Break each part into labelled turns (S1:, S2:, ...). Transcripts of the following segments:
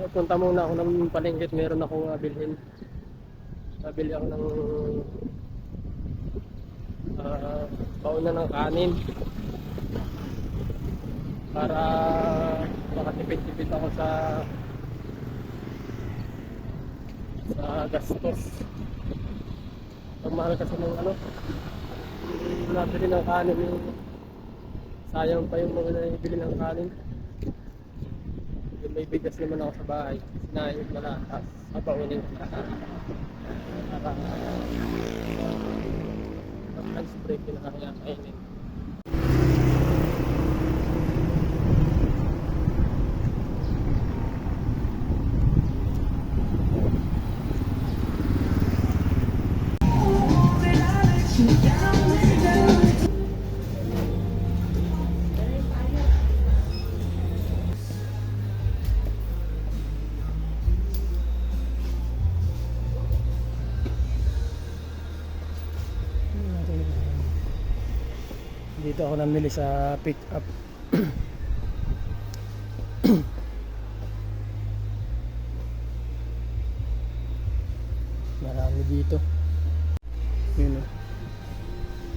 S1: Eh, Punta muna ako ng palengke meron akong uh, bilhin. Nabili ako ng uh, pauna ng kanin para makatipid-tipid ako sa sa gastos. Ang mahal kasi ng ano, nabili ng kanin, sayang pa yung mga nabili ng kanin. May bigas naman ako sa bahay, sinayang na lang, tapos papaunin ko na. Para lunch break, pinakakaya kainin. Dito ako namili sa pick up. Marami dito. Yun o.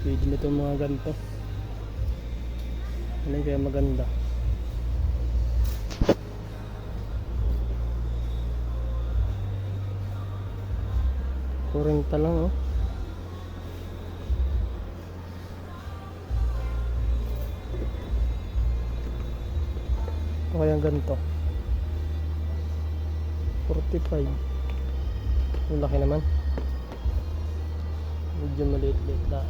S1: Pwede na itong mga ganito. Ano kaya maganda? Kurenta lang oh. O kaya ganito. 45. Ang laki naman. Medyo maliit-liit lang.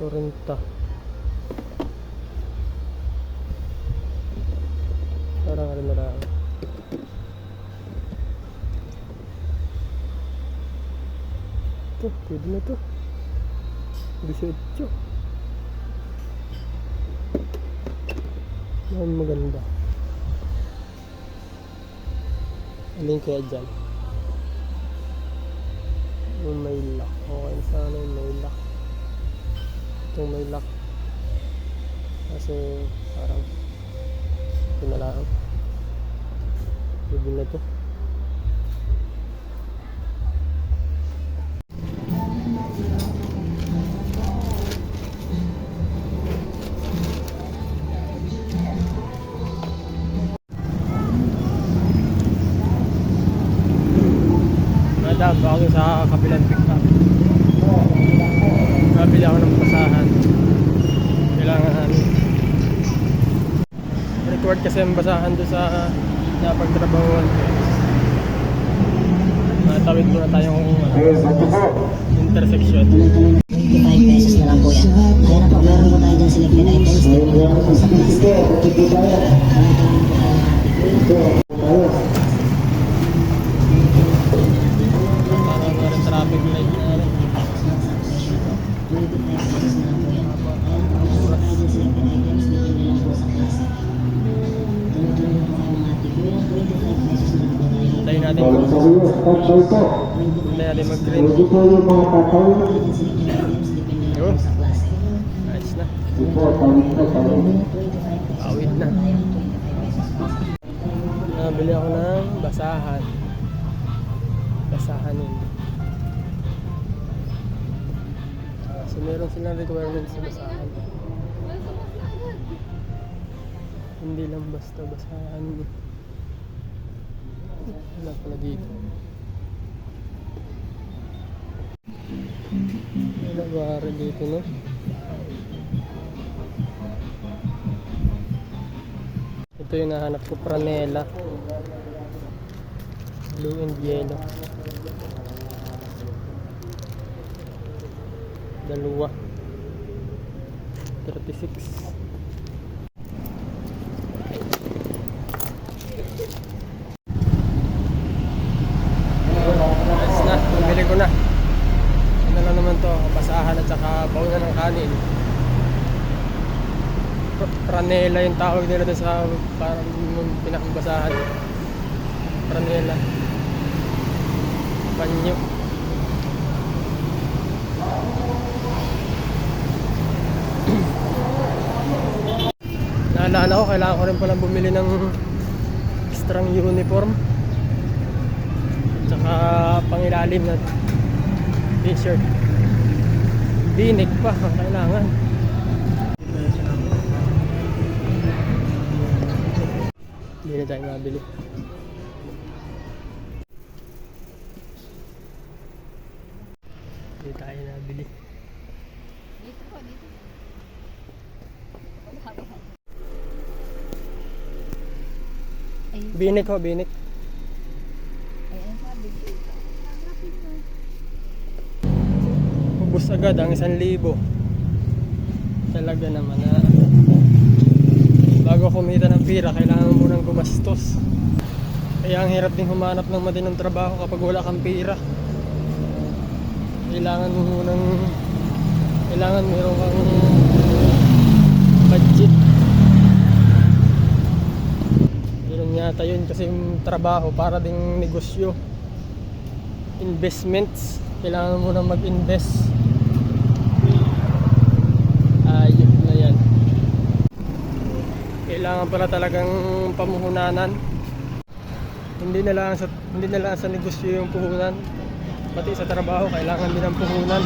S1: Kurenta. Parang ano na lang. Ito, pwede na to. 18. Yan maganda. Alin kaya dyan? Yung may lock. Okay sana yung may lock. Itong may lock. Kasi parang ito. Pwede na to. Madam, ako sa kabilang pick up. Nabili ako ng basahan. Kailangan record kasi ang basahan doon sa napagtrabahuan ko. Natawid muna tayong intersection.
S2: 25 pesos na lang po yan. Ayan na po, meron po tayo dyan selected items. Depende lang po sa class.
S1: Na
S2: lang po tayo.
S1: Hintayin natin. Hintayin natin mag-green.
S2: Class.
S1: Ayos na.
S3: Tawid na tayo.
S2: 25 pesos.
S1: Awit na.
S2: Tayo, 25 pesos.
S1: Nabili ako ng basahan. Basahan So meron silang requirements sa basahan. Hindi lang basta basahan. Wala pala dito. Wala ba dito no? Ito yung nahanap ko, Pranela. Blue and yellow. Dalawa. 36. Ayos na, nabili ko na. Ano lang naman to, basahan at saka bauna ng kanin. Pranela yung tawag nila doon sa parang yung pinakabasahan. Pranela. Panyo. Naalala ko, kailangan ko rin palang bumili ng extrang uniform. Tsaka pangilalim na t-shirt. Binig pa, ang kailangan. Hindi na tayo mabili. Hindi tayo nabili.
S4: Dito po, dito. Ay,
S1: Binig ho?
S4: Hanapin mo.
S1: Ubus agad ang isang libo. Talaga naman na bago kumita ng pira, kailangan mo munang gumastos. Kaya ang hirap din humanap ng matinong trabaho kapag wala kang pira. Kailangan mo munang kailangan meron kang budget. Yun yata yun kasi trabaho para ding negosyo. Investments. Kailangan mo na mag-invest. Ayop na yan. Kailangan pala talagang pamuhunanan. Hindi na lang sa hindi na lang sa negosyo yung puhunan. Pati sa trabaho kailangan din ng puhunan.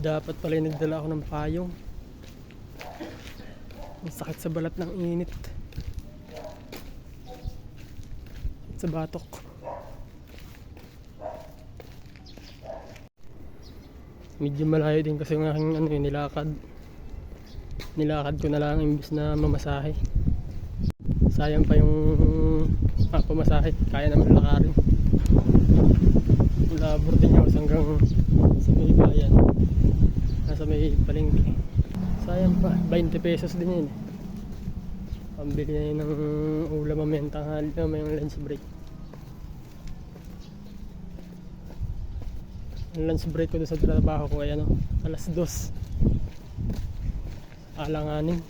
S1: Dapat pala nagdala ako ng payong. Ang sakit sa balat ng init. Sa batok. Medyo malayo din kasi yung aking ano yun, nilakad. Nilakad ko na lang imbis na mamasahe. Sayang pa yung ah, pamasahe. Kaya naman lakarin. Mula Boarding House hanggang sa may bayan. Nasa may palengke. Sayang pa. 20 pesos din yun. Pambili na ng ulam mamayang tanghali na may lunch break. Ang lunch break ko doon sa trabaho ko ay ano, alas dos. Alanganin.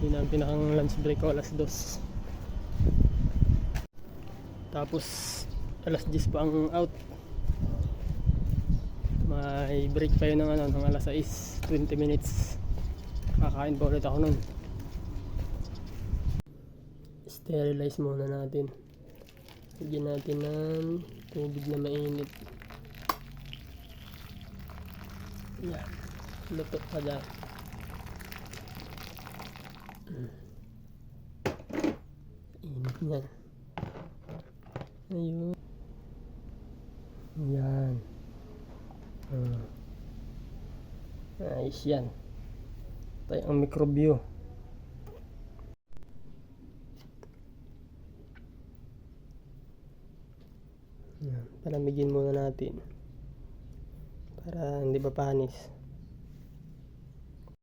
S1: Yun ang pinakang lunch break ko, alas dos. Tapos, alas 10 pa ang out. May break pa yun ng, ano, ng alas 6, 20 minutes. Kakain pa ulit ako nun. Sterilize muna natin. Lagyan natin ng tubig na mainit. Yan. Luto pa dyan Mm. init yan ayun. Yan Ah. ayos yan. Tayo ang mikrobyo. Yan, palamigin muna natin. Para hindi ba panis